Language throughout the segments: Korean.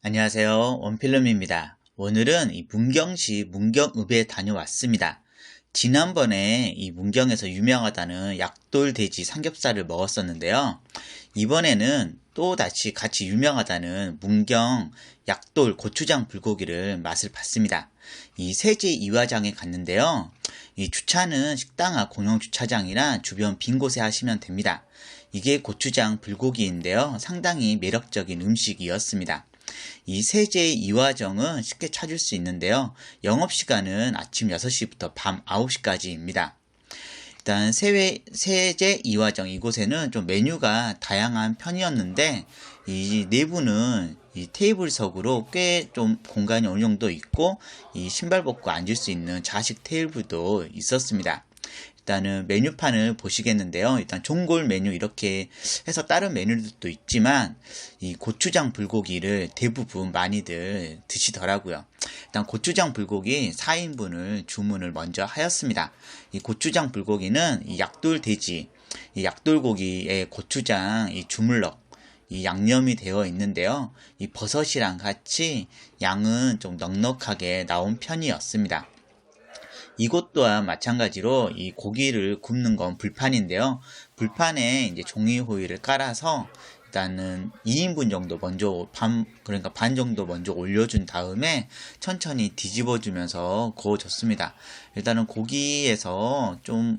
안녕하세요. 원필름입니다. 오늘은 이 문경시 문경읍에 다녀왔습니다. 지난번에 이 문경에서 유명하다는 약돌돼지 삼겹살을 먹었었는데요. 이번에는 또 다시 같이 유명하다는 문경 약돌 고추장 불고기를 맛을 봤습니다. 이 세제 이화장에 갔는데요. 이 주차는 식당 앞 공영 주차장이나 주변 빈 곳에 하시면 됩니다. 이게 고추장 불고기인데요. 상당히 매력적인 음식이었습니다. 이 세제의 이화정은 쉽게 찾을 수 있는데요. 영업시간은 아침 6시부터 밤 9시까지입니다. 일단 세회, 세제 이화정 이곳에는 좀 메뉴가 다양한 편이었는데 이 내부는 이 테이블석으로 꽤 좀 공간이 어느 정도 있고 이 신발 벗고 앉을 수 있는 좌식 테이블도 있었습니다. 일단은 메뉴판을 보시겠는데요. 일단 종골 메뉴 이렇게 해서 다른 메뉴들도 있지만 이 고추장 불고기를 대부분 많이들 드시더라고요. 일단 고추장 불고기 4인분을 주문을 먼저 하였습니다. 이 고추장 불고기는 이 약돌 돼지, 이 약돌 고기에 고추장 이 주물럭 이 양념이 되어 있는데요. 이 버섯이랑 같이 양은 좀 넉넉하게 나온 편이었습니다. 이곳 또한 마찬가지로 이 고기를 굽는 건 불판인데요. 불판에 이제 종이 호일을 깔아서 일단은 2인분 정도 먼저 반 그러니까 반 정도 먼저 올려준 다음에 천천히 뒤집어 주면서 구워줬습니다. 일단은 고기에서 좀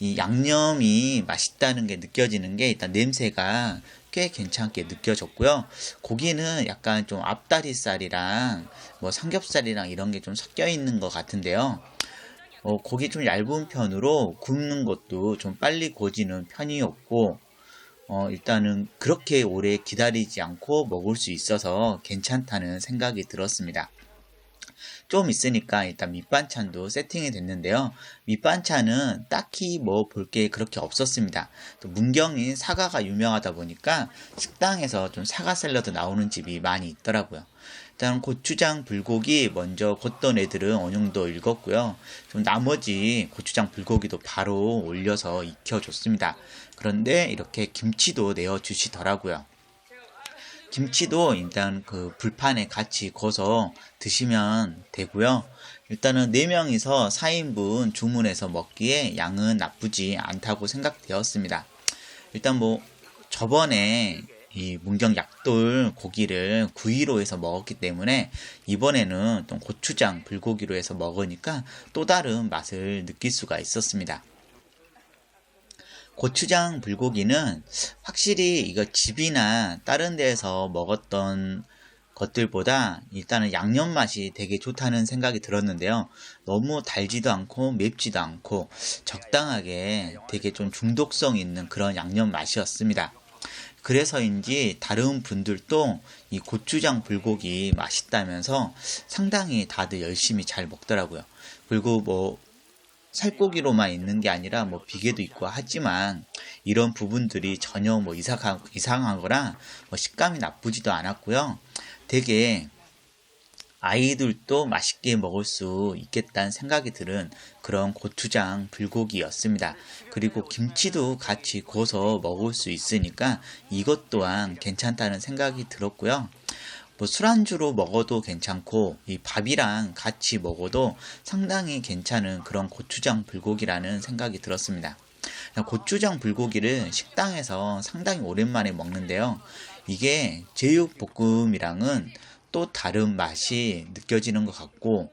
이 양념이 맛있다는 게 느껴지는 게 일단 냄새가 꽤 괜찮게 느껴졌고요. 고기는 약간 좀 앞다리살이랑 뭐 삼겹살이랑 이런 게 좀 섞여 있는 것 같은데요. 어, 고기 좀 얇은 편으로 굽는 것도 좀 빨리 구워지는 편이었고 어, 일단은 그렇게 오래 기다리지 않고 먹을 수 있어서 괜찮다는 생각이 들었습니다. 좀 있으니까 일단 밑반찬도 세팅이 됐는데요. 밑반찬은 딱히 뭐 볼 게 그렇게 없었습니다. 또 문경인 사과가 유명하다 보니까 식당에서 좀 사과 샐러드 나오는 집이 많이 있더라고요. 일단 고추장 불고기 먼저 걷던 애들은 어느 정도 익었고요. 좀 나머지 고추장 불고기도 바로 올려서 익혀줬습니다. 그런데 이렇게 김치도 내어주시더라고요. 김치도 일단 그 불판에 같이 구워서 드시면 되고요. 일단은 4명이서 4인분 주문해서 먹기에 양은 나쁘지 않다고 생각되었습니다. 일단 뭐 저번에 이 문경 약돌 고기를 구이로 해서 먹었기 때문에 이번에는 또 고추장 불고기로 해서 먹으니까 또 다른 맛을 느낄 수가 있었습니다. 고추장 불고기는 확실히 이거 집이나 다른 데에서 먹었던 것들보다 일단은 양념 맛이 되게 좋다는 생각이 들었는데요. 너무 달지도 않고 맵지도 않고 적당하게 되게 좀 중독성 있는 그런 양념 맛이었습니다. 그래서인지 다른 분들도 이 고추장 불고기 맛있다면서 상당히 다들 열심히 잘 먹더라고요. 그리고 뭐 살코기로만 있는 게 아니라 뭐 비계도 있고 하지만 이런 부분들이 전혀 뭐 이상하, 이상하거나 뭐 식감이 나쁘지도 않았고요. 되게 아이들도 맛있게 먹을 수 있겠다는 생각이 드는 그런 고추장 불고기였습니다. 그리고 김치도 같이 구워서 먹을 수 있으니까 이것 또한 괜찮다는 생각이 들었고요. 뭐 술안주로 먹어도 괜찮고 이 밥이랑 같이 먹어도 상당히 괜찮은 그런 고추장 불고기라는 생각이 들었습니다. 고추장 불고기를 식당에서 상당히 오랜만에 먹는데요. 이게 제육볶음이랑은 또 다른 맛이 느껴지는 것 같고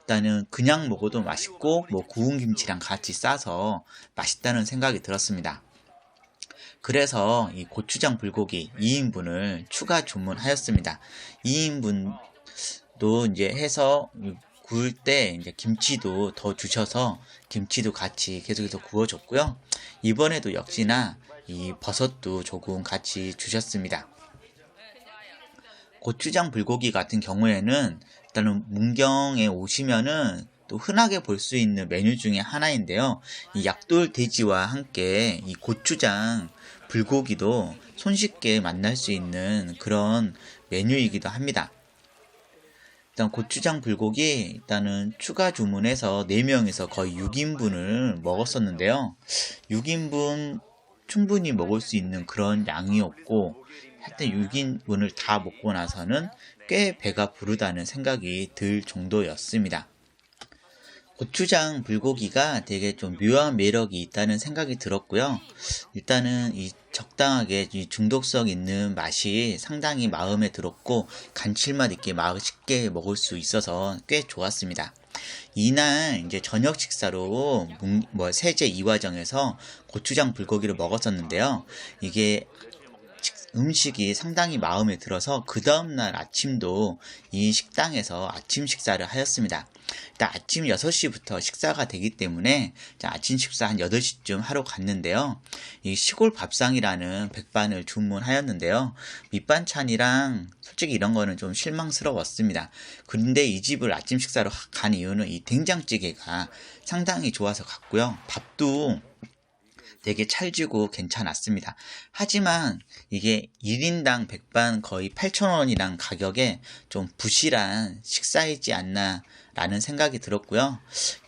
일단은 그냥 먹어도 맛있고 뭐 구운 김치랑 같이 싸서 맛있다는 생각이 들었습니다. 그래서 이 고추장 불고기 2인분을 추가 주문하였습니다. 2인분도 이제 해서 구울 때 이제 김치도 더 주셔서 김치도 같이 계속해서 구워줬고요. 이번에도 역시나 이 버섯도 조금 같이 주셨습니다. 고추장 불고기 같은 경우에는 일단은 문경에 오시면은 또 흔하게 볼 수 있는 메뉴 중에 하나인데요. 이 약돌 돼지와 함께 이 고추장 불고기도 손쉽게 만날 수 있는 그런 메뉴이기도 합니다. 일단 고추장 불고기 일단은 추가 주문해서 4명에서 거의 6인분을 먹었었는데요. 6인분 충분히 먹을 수 있는 그런 양이었고 하여튼 6인분을 다 먹고 나서는 꽤 배가 부르다는 생각이 들 정도였습니다. 고추장 불고기가 되게 좀 묘한 매력이 있다는 생각이 들었고요. 일단은 이 적당하게 이 중독성 있는 맛이 상당히 마음에 들었고 감칠맛 있게 맛있게 먹을 수 있어서 꽤 좋았습니다. 이날 이제 저녁 식사로 뭐 세제 이화정에서 고추장 불고기를 먹었었는데요. 이게 음식이 상당히 마음에 들어서 그 다음날 아침도 이 식당에서 아침 식사를 하였습니다. 일단 아침 6시부터 식사가 되기 때문에 아침 식사 한 8시쯤 하러 갔는데요. 이 시골 밥상이라는 백반을 주문하였는데요. 밑반찬이랑 솔직히 이런 거는 좀 실망스러웠습니다. 그런데 이 집을 아침 식사로 간 이유는 이 된장찌개가 상당히 좋아서 갔고요. 밥도 되게 찰지고 괜찮았습니다. 하지만 이게 1인당 백반 거의 8,000원이란 가격에 좀 부실한 식사이지 않나 라는 생각이 들었고요.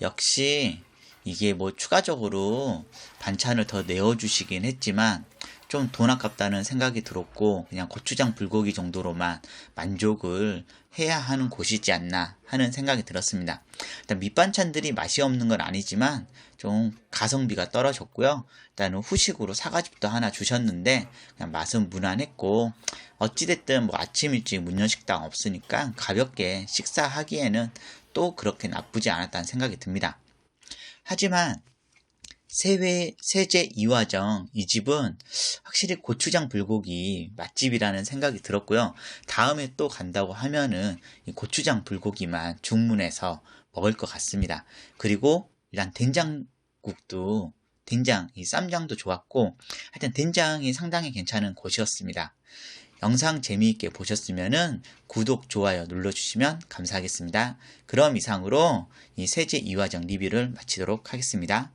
역시 이게 뭐 추가적으로 반찬을 더 내어주시긴 했지만 좀 돈 아깝다는 생각이 들었고 그냥 고추장 불고기 정도로만 만족을 해야 하는 곳이지 않나 하는 생각이 들었습니다. 일단 밑반찬들이 맛이 없는 건 아니지만 좀 가성비가 떨어졌고요. 일단은 후식으로 사과즙도 하나 주셨는데 그냥 맛은 무난했고 어찌됐든 뭐 아침 일찍 문연식당 없으니까 가볍게 식사하기에는 또 그렇게 나쁘지 않았다는 생각이 듭니다. 하지만 세회, 세제 이화정 이 집은 확실히 고추장 불고기 맛집이라는 생각이 들었고요. 다음에 또 간다고 하면은 고추장 불고기만 주문해서 먹을 것 같습니다. 그리고 일단 된장국도 된장, 이 쌈장도 좋았고 하여튼 된장이 상당히 괜찮은 곳이었습니다. 영상 재미있게 보셨으면 구독, 좋아요 눌러주시면 감사하겠습니다. 그럼 이상으로 이 세제 이화정 리뷰를 마치도록 하겠습니다.